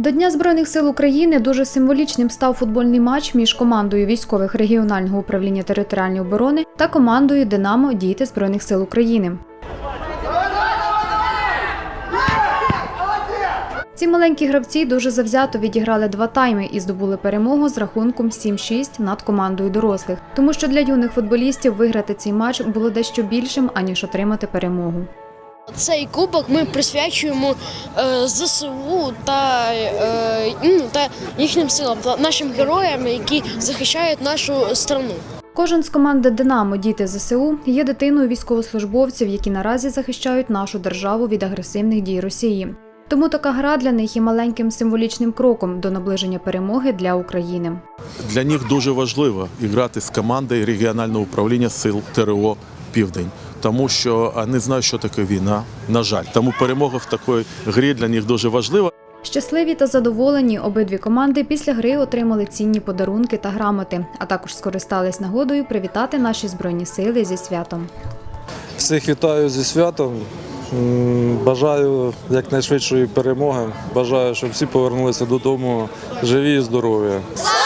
До Дня Збройних сил України дуже символічним став футбольний матч між командою військових регіонального управління територіальної оборони та командою Динамо Діти Збройних сил України. Ці маленькі гравці дуже завзято відіграли два тайми і здобули перемогу з рахунком 7-6 над командою дорослих, тому що для юних футболістів виграти цей матч було дещо більшим аніж отримати перемогу. Цей кубок ми присвячуємо е, ЗСУ та, е, ну, та їхнім силам, та нашим героям, які захищають нашу страну. Кожен з команди Динамо Діти ЗСУ є дитиною військовослужбовців, які наразі захищають нашу державу від агресивних дій Росії. Тому така гра для них є маленьким символічним кроком до наближення перемоги для України. Для них дуже важливо грати з командою регіонального управління сил ТРО Південь, тому що вони знають, що таке війна. На жаль, тому перемога в такій грі для них дуже важлива. Щасливі та задоволені обидві команди після гри отримали цінні подарунки та грамоти, а також скористались нагодою привітати наші збройні сили зі святом. Всіх вітаю зі святом. Бажаю якнайшвидшої перемоги. Бажаю, щоб всі повернулися додому живі і здорові. Слава